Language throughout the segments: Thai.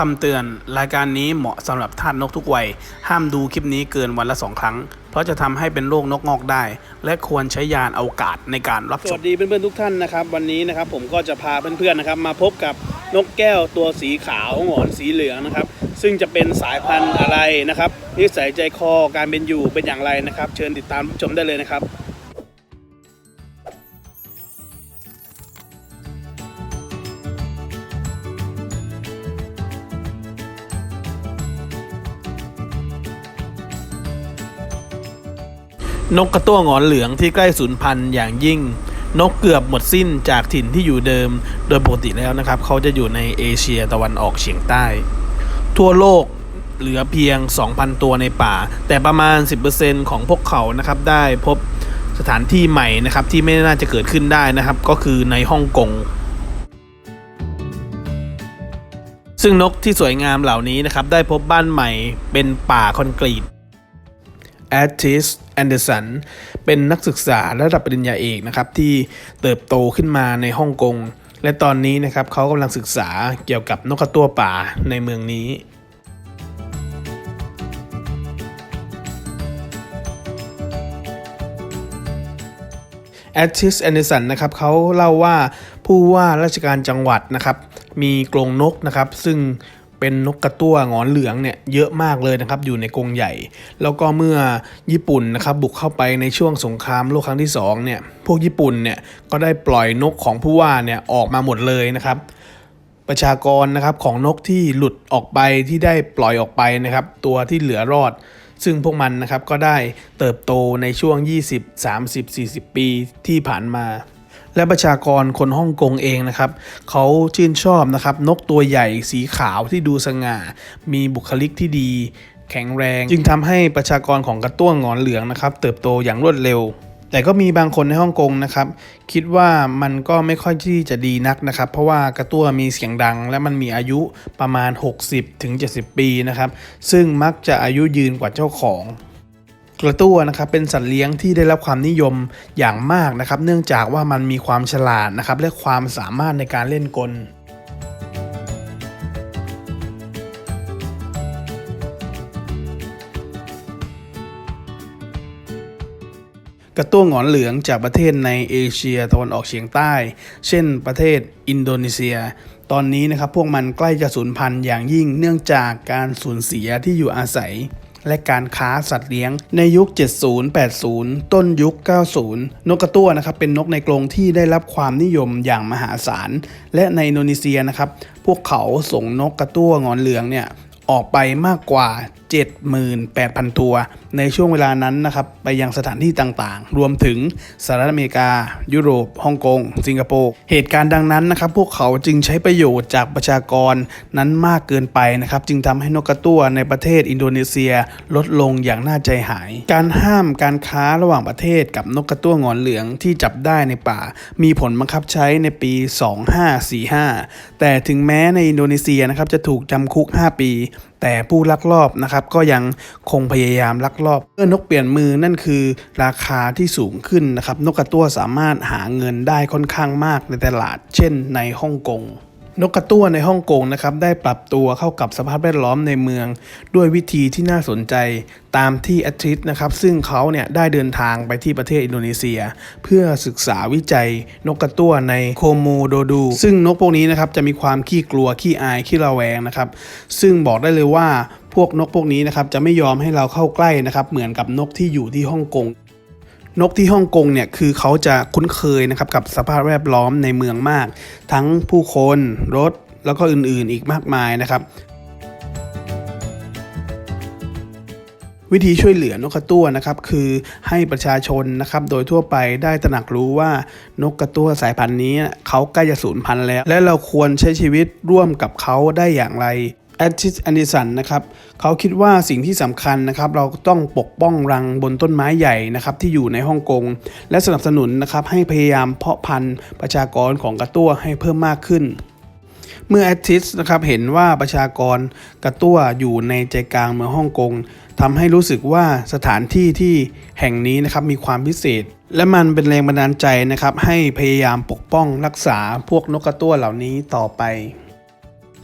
คำเตือน รายการนี้เหมาะสำหรับทาสนกทุกวัย ห้ามดูคลิปนี้เกินวันละสองครั้ง เพราะจะทำให้เป็นโรคนกงอกได้ และควรใช้ยานอวกาศในการรับชมสวัสดีเพื่อนๆทุกท่านนะครับ วันนี้นะครับผมก็จะพาเพื่อนๆนะครับ มาพบกับนกแก้วตัวสีขาวหงอนสีเหลืองนะครับ ซึ่งจะเป็นสายพันธุ์อะไรนะครับนิสัยใจคอการเป็นอยู่เป็นอย่างไรนะครับ เชิญติดตามชมได้เลยนะครับ นกกระตั้วหงอนเหลืองที่ใกล้สูญพันธุ์อย่างยิ่ง นกเกือบหมดสิ้นจากถิ่นที่อยู่เดิม โดยปกติแล้วนะครับ เขาจะอยู่ในเอเชียตะวันออกเฉียงใต้ ทั่วโลกเหลือเพียง 2,000 ตัวในป่า แต่ประมาณ 10%ของพวกเขานะครับได้พบสถานที่ใหม่นะครับที่ไม่น่าจะเกิดขึ้นได้นะครับ ก็คือในฮ่องกงซึ่งนกที่สวยงามเหล่านี้นะครับได้พบบ้านใหม่เป็นป่าคอนกรีต แอดติสแอนเดอร์สันเป็นนักศึกษาระดับปริญญาเอกนะครับที่เติบโตขึ้นมาในฮ่องกง และตอนนี้นะครับเขากำลังศึกษาเกี่ยวกับนกกระตั้วป่าในเมืองนี้แอดติสแอนเดอร์สันนะครับเขาเล่าว่าผู้ว่าราชการจังหวัดนะครับมีกรงนกนะครับ ซึ่ง เป็นนกกระตั้วงอนเหลืองเนี่ยเยอะมากเลยนะครับอยู่ในกรงใหญ่ แล้วก็เมื่อญี่ปุ่นนะครับบุกเข้าไปในช่วงสงครามโลกครั้งที่สองเนี่ยพวกญี่ปุ่นเนี่ยก็ได้ปล่อยนกของผู้ว่าเนี่ยออกมาหมดเลยนะครับ ประชากรนะครับของนกที่หลุดออกไปที่ได้ปล่อยออกไปนะครับ ตัวที่เหลือรอด ซึ่งพวกมันนะครับก็ได้เติบโตในช่วง 20 30 40 ปีที่ผ่านมา และประชากรคนฮ่องกงเองนะครับเขาชื่นชอบนะครับนกตัวใหญ่สีขาวที่ดูสง่า มีบุคลิกที่ดี แข็งแรง จึงทำให้ประชากรของกระต้วงงอนเหลืองนะครับเติบโตอย่างรวดเร็ว แต่ก็มีบางคนในฮ่องกงนะครับคิดว่ามันก็ไม่ค่อยที่จะดีนักนะครับ เพราะว่ากระตั้วมีเสียงดัง และมันมีอายุประมาณ 60-70ถึง70ปีนะครับซึ่งมักจะอายุยืนกว่าเจ้าของ กระตั้วนะครับเป็นสัตว์เลี้ยงที่ได้รับความนิยมอย่างมากนะครับ เนื่องจากว่ามันมีความฉลาดนะครับและความสามารถในการเล่นกลกระตั้วหงอนเหลืองจากประเทศในเอเชียตะวันออกเฉียงใต้ เช่นประเทศอินโดนีเซีย ตอนนี้นะครับพวกมันใกล้จะสูญพันธุ์อย่างยิ่งเนื่องจากการสูญเสียที่อยู่อาศัย และการค้าสัตว์เลี้ยง ในยุค 70 80 ต้นยุค 90 นกกระตั้วนะครับเป็นนกในกรงที่ได้รับความนิยมอย่างมหาศาล และในอินโดนีเซียนะครับพวกเขาส่งนกกระตั้วงอนเหลืองเนี่ย ออกไปมากกว่า 78,000 ตัว ในช่วงเวลานั้นนะครับไปยังสถานที่ต่างๆ รวมถึงสหรัฐอเมริกา ยุโรปฮ่องกง สิงคโปร์ เหตุการณ์ดังนั้นนะครับ พวกเขาจึงใช้ประโยชน์จากประชากรนั้นมากเกินไปนะครับ จึงทำให้นกกระตั้วในประเทศอินโดนีเซียลดลงอย่างน่าใจหาย การห้ามการค้าระหว่างประเทศกับนกกระตั้วงอนเหลืองที่จับได้ในป่า มีผลบังคับใช้ในปี 2545 แต่ถึงแม้ในอินโดนีเซียนะครับจะถูกจำคุก 5 ปีแต่ผู้ลักลอบนะครับก็ยังคงพยายามลักลอบเมื่อนกเปลี่ยนมือนั่นคือราคาที่สูงขึ้นนะครับนกกระตั้วสามารถหาเงินได้ค่อนข้างมากในตลาด เช่นในฮ่องกง นกกระตั้วในฮ่องกงนะครับได้ปรับตัวเข้ากับสภาพแวดล้อมในเมือง ด้วยวิธีที่น่าสนใจตามที่แอทริสนะครับ ซึ่งเขาเนี่ยได้เดินทางไปที่ประเทศอินโดนีเซีย เพื่อศึกษาวิจัยนกกระตั้วในโคโมโดดู ซึ่งนกพวกนี้นะครับจะมีความขี้กลัวขี้อายขี้ระแวงนะครับ ซึ่งบอกได้เลยว่าพวกนกพวกนี้นะครับจะไม่ยอมให้เราเข้าใกล้นะครับเหมือนกับนกที่อยู่ที่ฮ่องกง นกที่ฮ่องกงเนี่ยคือเขาจะคุ้นเคยนะครับกับสภาพแวดล้อมในเมืองมาก ทั้งผู้คนรถแล้วก็อื่นๆอีกมากมายนะครับ วิธีช่วยเหลือนกกระตั้วนะครับคือให้ประชาชนนะครับโดยทั่วไปได้ตระหนักรู้ว่านกกระตั้วสายพันธุ์นี้เขาใกล้จะสูญพันธุ์แล้ว และเราควรใช้ชีวิตร่วมกับเขาได้อย่างไร แอดทิสแอนดิสันนะครับเขาคิดว่าสิ่งที่สำคัญนะครับเราต้องปกป้องรังบนต้นไม้ใหญ่นะครับที่อยู่ในฮ่องกง และสนับสนุนนะครับให้พยายามเพาะพันธุ์ประชากรของกระตั้วให้เพิ่มมากขึ้น เมื่อแอตติสนะครับเห็นว่าประชากรกระตั้วอยู่ในใจกลางเมืองฮ่องกงทำให้รู้สึกว่าสถานที่ที่แห่งนี้นะครับมีความพิเศษ และมันเป็นแรงบันดาลใจนะครับให้พยายามปกป้องรักษาพวกนกกระตั้วเหล่านี้ต่อไป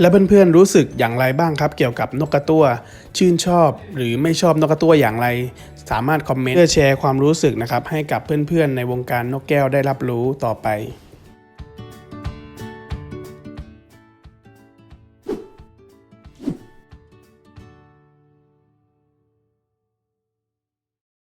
และเพื่อนๆรู้สึกอย่างไรบ้างครับ เกี่ยวกับนกกระตั้วชื่นชอบ หรือไม่ชอบนกกระตั้วอย่างไร สามารถคอมเมนต์เพื่อแชร์ความรู้สึกนะครับให้กับเพื่อนๆในวงการนกแก้วได้รับรู้ต่อไป